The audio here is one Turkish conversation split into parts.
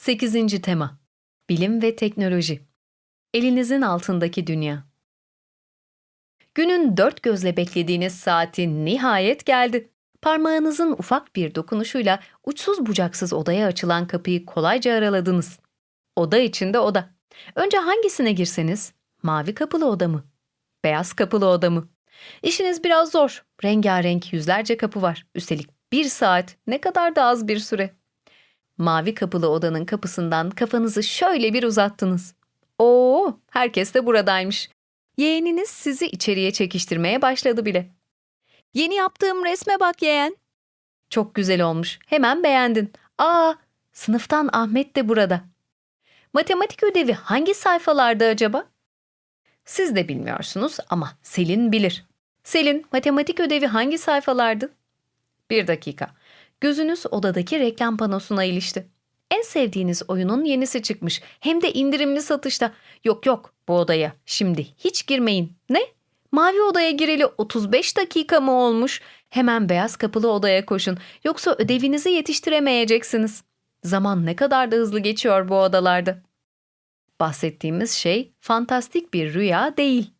8. tema Bilim ve teknoloji Elinizin altındaki dünya Günün dört gözle beklediğiniz saati nihayet geldi. Parmağınızın ufak bir dokunuşuyla uçsuz bucaksız odaya açılan kapıyı kolayca araladınız. Oda içinde oda. Önce hangisine girseniz, mavi kapılı oda mı? Beyaz kapılı oda mı? İşiniz biraz zor. Rengarenk yüzlerce kapı var. Üstelik bir saat ne kadar da az bir süre. Mavi kapılı odanın kapısından kafanızı şöyle bir uzattınız. Oo, herkes de buradaymış. Yeğeniniz sizi içeriye çekiştirmeye başladı bile. Yeni yaptığım resme bak yeğen. Çok güzel olmuş. Hemen beğendin. Aa, sınıftan Ahmet de burada. Matematik ödevi hangi sayfalarda acaba? Siz de bilmiyorsunuz ama Selin bilir. Selin, matematik ödevi hangi sayfalardı? Bir dakika. Gözünüz odadaki reklam panosuna ilişti. En sevdiğiniz oyunun yenisi çıkmış. Hem de indirimli satışta. Yok yok bu odaya. Şimdi hiç girmeyin. Ne? Mavi odaya gireli 35 dakika mı olmuş? Hemen beyaz kapılı odaya koşun. Yoksa ödevinizi yetiştiremeyeceksiniz. Zaman ne kadar da hızlı geçiyor bu odalarda. Bahsettiğimiz şey fantastik bir rüya değil.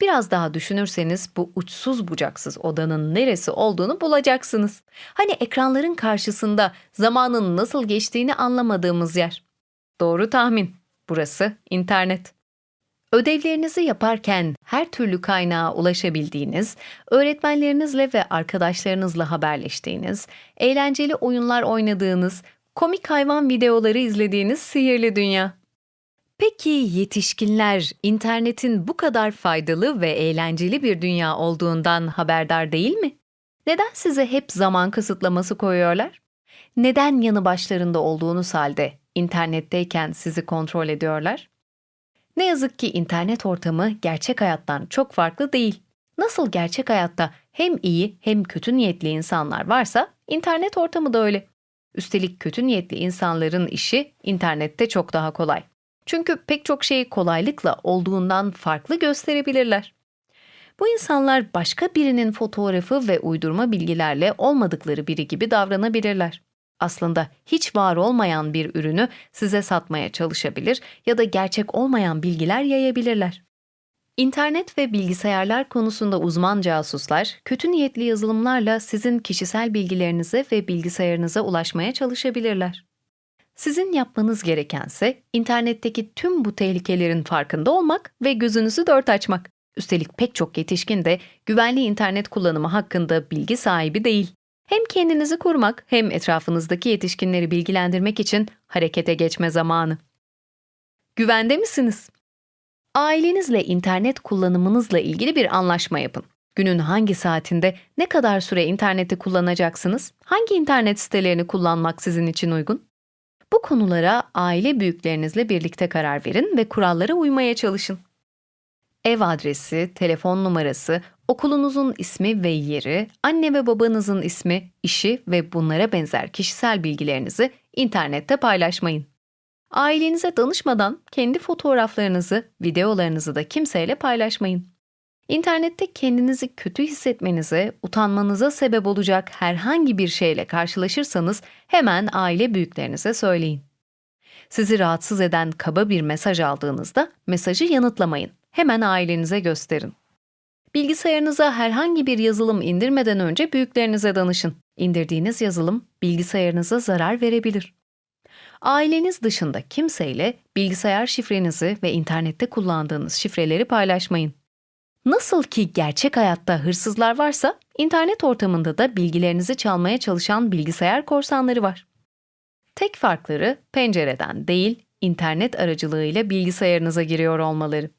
Biraz daha düşünürseniz bu uçsuz bucaksız odanın neresi olduğunu bulacaksınız. Hani ekranların karşısında zamanın nasıl geçtiğini anlamadığımız yer. Doğru tahmin. Burası internet. Ödevlerinizi yaparken her türlü kaynağa ulaşabildiğiniz, öğretmenlerinizle ve arkadaşlarınızla haberleştiğiniz, eğlenceli oyunlar oynadığınız, komik hayvan videoları izlediğiniz sihirli dünya. Peki yetişkinler internetin bu kadar faydalı ve eğlenceli bir dünya olduğundan haberdar değil mi? Neden size hep zaman kısıtlaması koyuyorlar? Neden yanı başlarında olduğunuz halde internetteyken sizi kontrol ediyorlar? Ne yazık ki internet ortamı gerçek hayattan çok farklı değil. Nasıl gerçek hayatta hem iyi hem kötü niyetli insanlar varsa internet ortamı da öyle. Üstelik kötü niyetli insanların işi internette çok daha kolay. Çünkü pek çok şeyi kolaylıkla olduğundan farklı gösterebilirler. Bu insanlar başka birinin fotoğrafı ve uydurma bilgilerle olmadıkları biri gibi davranabilirler. Aslında hiç var olmayan bir ürünü size satmaya çalışabilir ya da gerçek olmayan bilgiler yayabilirler. İnternet ve bilgisayarlar konusunda uzman casuslar, kötü niyetli yazılımlarla sizin kişisel bilgilerinize ve bilgisayarınıza ulaşmaya çalışabilirler. Sizin yapmanız gerekense internetteki tüm bu tehlikelerin farkında olmak ve gözünüzü dört açmak. Üstelik pek çok yetişkin de güvenli internet kullanımı hakkında bilgi sahibi değil. Hem kendinizi korumak hem etrafınızdaki yetişkinleri bilgilendirmek için harekete geçme zamanı. Güvende misiniz? Ailenizle internet kullanımınızla ilgili bir anlaşma yapın. Günün hangi saatinde ne kadar süre interneti kullanacaksınız? Hangi internet sitelerini kullanmak sizin için uygun? Bu konulara aile büyüklerinizle birlikte karar verin ve kurallara uymaya çalışın. Ev adresi, telefon numarası, okulunuzun ismi ve yeri, anne ve babanızın ismi, işi ve bunlara benzer kişisel bilgilerinizi internette paylaşmayın. Ailenize danışmadan kendi fotoğraflarınızı, videolarınızı da kimseyle paylaşmayın. İnternette kendinizi kötü hissetmenize, utanmanıza sebep olacak herhangi bir şeyle karşılaşırsanız hemen aile büyüklerinize söyleyin. Sizi rahatsız eden kaba bir mesaj aldığınızda mesajı yanıtlamayın. Hemen ailenize gösterin. Bilgisayarınıza herhangi bir yazılım indirmeden önce büyüklerinize danışın. İndirdiğiniz yazılım bilgisayarınıza zarar verebilir. Aileniz dışında kimseyle bilgisayar şifrenizi ve internette kullandığınız şifreleri paylaşmayın. Nasıl ki gerçek hayatta hırsızlar varsa, internet ortamında da bilgilerinizi çalmaya çalışan bilgisayar korsanları var. Tek farkları pencereden değil, internet aracılığıyla bilgisayarınıza giriyor olmaları.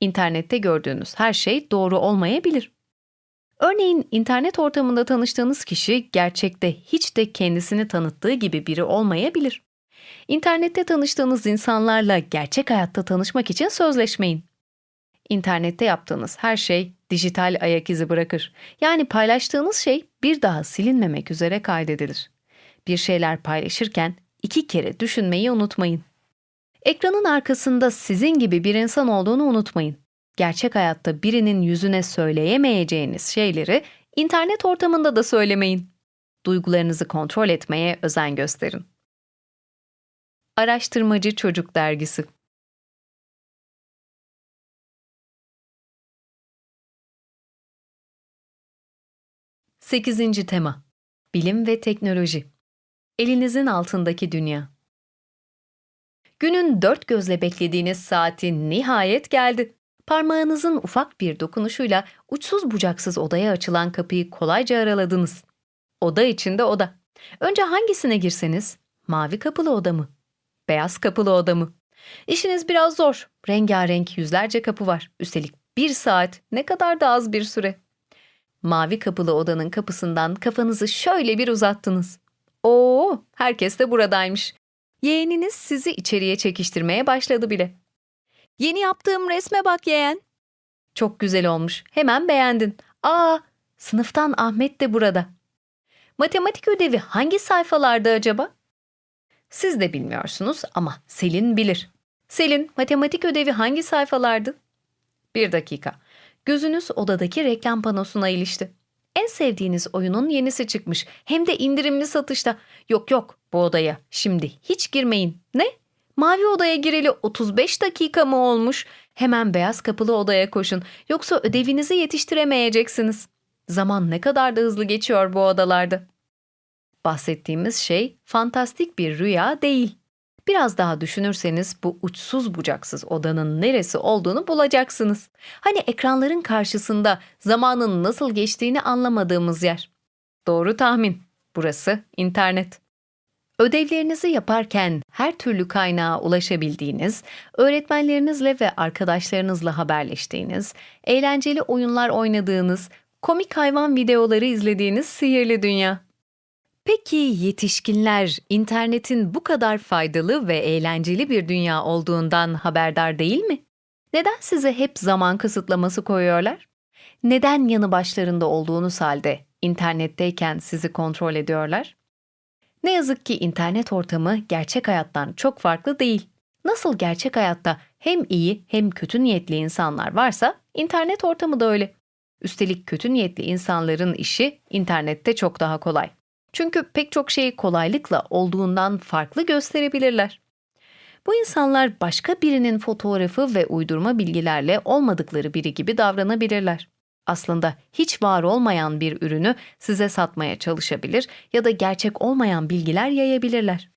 İnternette gördüğünüz her şey doğru olmayabilir. Örneğin internet ortamında tanıştığınız kişi gerçekte hiç de kendisini tanıttığı gibi biri olmayabilir. İnternette tanıştığınız insanlarla gerçek hayatta tanışmak için sözleşmeyin. İnternette yaptığınız her şey dijital ayak izi bırakır. Yani paylaştığınız şey bir daha silinmemek üzere kaydedilir. Bir şeyler paylaşırken iki kere düşünmeyi unutmayın. Ekranın arkasında sizin gibi bir insan olduğunu unutmayın. Gerçek hayatta birinin yüzüne söyleyemeyeceğiniz şeyleri internet ortamında da söylemeyin. Duygularınızı kontrol etmeye özen gösterin. Araştırmacı Çocuk Dergisi Sekizinci tema Bilim ve Teknoloji Elinizin altındaki dünya Günün dört gözle beklediğiniz saati nihayet geldi. Parmağınızın ufak bir dokunuşuyla uçsuz bucaksız odaya açılan kapıyı kolayca araladınız. Oda içinde oda. Önce hangisine girseniz, mavi kapılı oda mı? Beyaz kapılı oda mı? İşiniz biraz zor. Rengarenk yüzlerce kapı var. Üstelik bir saat ne kadar da az bir süre. Mavi kapılı odanın kapısından kafanızı şöyle bir uzattınız. Oo, herkes de buradaymış. Yeğeniniz sizi içeriye çekiştirmeye başladı bile. Yeni yaptığım resme bak yeğen. Çok güzel olmuş. Hemen beğendin. Aa, sınıftan Ahmet de burada. Matematik ödevi hangi sayfalarda acaba? Siz de bilmiyorsunuz ama Selin bilir. Selin, matematik ödevi hangi sayfalardı? Bir dakika. Gözünüz odadaki reklam panosuna ilişti. En sevdiğiniz oyunun yenisi çıkmış. Hem de indirimli satışta. Yok yok bu odaya. Şimdi hiç girmeyin. Ne? Mavi odaya gireli 35 dakika mı olmuş? Hemen beyaz kapılı odaya koşun. Yoksa ödevinizi yetiştiremeyeceksiniz. Zaman ne kadar da hızlı geçiyor bu odalarda. Bahsettiğimiz şey fantastik bir rüya değil. Biraz daha düşünürseniz bu uçsuz bucaksız odanın neresi olduğunu bulacaksınız. Hani ekranların karşısında zamanın nasıl geçtiğini anlamadığımız yer. Doğru tahmin. Burası internet. Ödevlerinizi yaparken her türlü kaynağa ulaşabildiğiniz, öğretmenlerinizle ve arkadaşlarınızla haberleştiğiniz, eğlenceli oyunlar oynadığınız, komik hayvan videoları izlediğiniz sihirli dünya. Peki yetişkinler internetin bu kadar faydalı ve eğlenceli bir dünya olduğundan haberdar değil mi? Neden size hep zaman kısıtlaması koyuyorlar? Neden yanı başlarında olduğunuz halde internetteyken sizi kontrol ediyorlar? Ne yazık ki internet ortamı gerçek hayattan çok farklı değil. Nasıl gerçek hayatta hem iyi hem kötü niyetli insanlar varsa internet ortamı da öyle. Üstelik kötü niyetli insanların işi internette çok daha kolay. Çünkü pek çok şeyi kolaylıkla olduğundan farklı gösterebilirler. Bu insanlar başka birinin fotoğrafı ve uydurma bilgilerle olmadıkları biri gibi davranabilirler. Aslında hiç var olmayan bir ürünü size satmaya çalışabilir ya da gerçek olmayan bilgiler yayabilirler.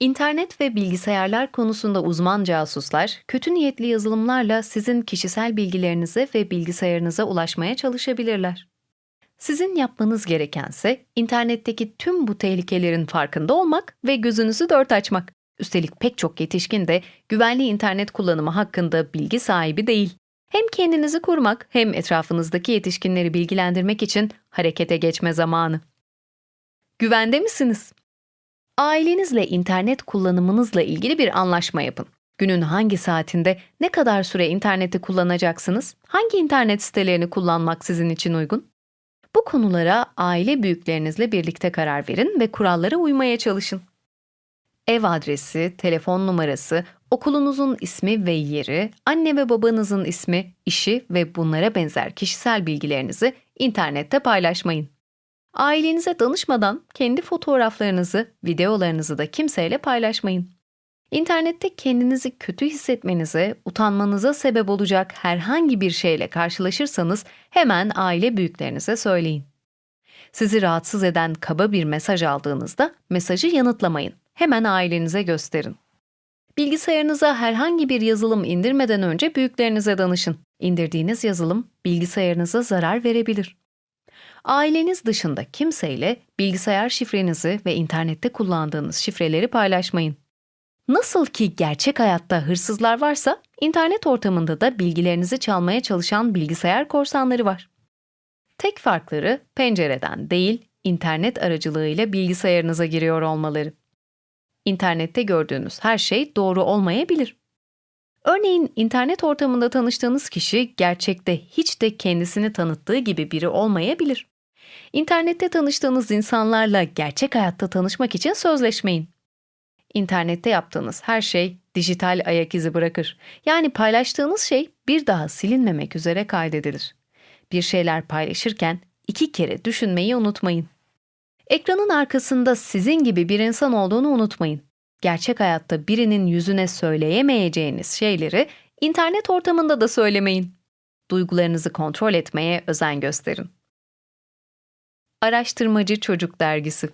İnternet ve bilgisayarlar konusunda uzman casuslar, kötü niyetli yazılımlarla sizin kişisel bilgilerinize ve bilgisayarınıza ulaşmaya çalışabilirler. Sizin yapmanız gerekense internetteki tüm bu tehlikelerin farkında olmak ve gözünüzü dört açmak. Üstelik pek çok yetişkin de güvenli internet kullanımı hakkında bilgi sahibi değil. Hem kendinizi kurmak hem etrafınızdaki yetişkinleri bilgilendirmek için harekete geçme zamanı. Güvende misiniz? Ailenizle internet kullanımınızla ilgili bir anlaşma yapın. Günün hangi saatinde ne kadar süre interneti kullanacaksınız? Hangi internet sitelerini kullanmak sizin için uygun? Bu konulara aile büyüklerinizle birlikte karar verin ve kurallara uymaya çalışın. Ev adresi, telefon numarası, okulunuzun ismi ve yeri, anne ve babanızın ismi, işi ve bunlara benzer kişisel bilgilerinizi internette paylaşmayın. Ailenize danışmadan kendi fotoğraflarınızı, videolarınızı da kimseyle paylaşmayın. İnternette kendinizi kötü hissetmenize, utanmanıza sebep olacak herhangi bir şeyle karşılaşırsanız hemen aile büyüklerinize söyleyin. Sizi rahatsız eden kaba bir mesaj aldığınızda mesajı yanıtlamayın. Hemen ailenize gösterin. Bilgisayarınıza herhangi bir yazılım indirmeden önce büyüklerinize danışın. İndirdiğiniz yazılım bilgisayarınıza zarar verebilir. Aileniz dışında kimseyle bilgisayar şifrenizi ve internette kullandığınız şifreleri paylaşmayın. Nasıl ki gerçek hayatta hırsızlar varsa, internet ortamında da bilgilerinizi çalmaya çalışan bilgisayar korsanları var. Tek farkları pencereden değil, internet aracılığıyla bilgisayarınıza giriyor olmaları. İnternette gördüğünüz her şey doğru olmayabilir. Örneğin internet ortamında tanıştığınız kişi gerçekte hiç de kendisini tanıttığı gibi biri olmayabilir. İnternette tanıştığınız insanlarla gerçek hayatta tanışmak için sözleşmeyin. İnternette yaptığınız her şey dijital ayak izi bırakır. Yani paylaştığınız şey bir daha silinmemek üzere kaydedilir. Bir şeyler paylaşırken iki kere düşünmeyi unutmayın. Ekranın arkasında sizin gibi bir insan olduğunu unutmayın. Gerçek hayatta birinin yüzüne söyleyemeyeceğiniz şeyleri internet ortamında da söylemeyin. Duygularınızı kontrol etmeye özen gösterin. Araştırmacı Çocuk Dergisi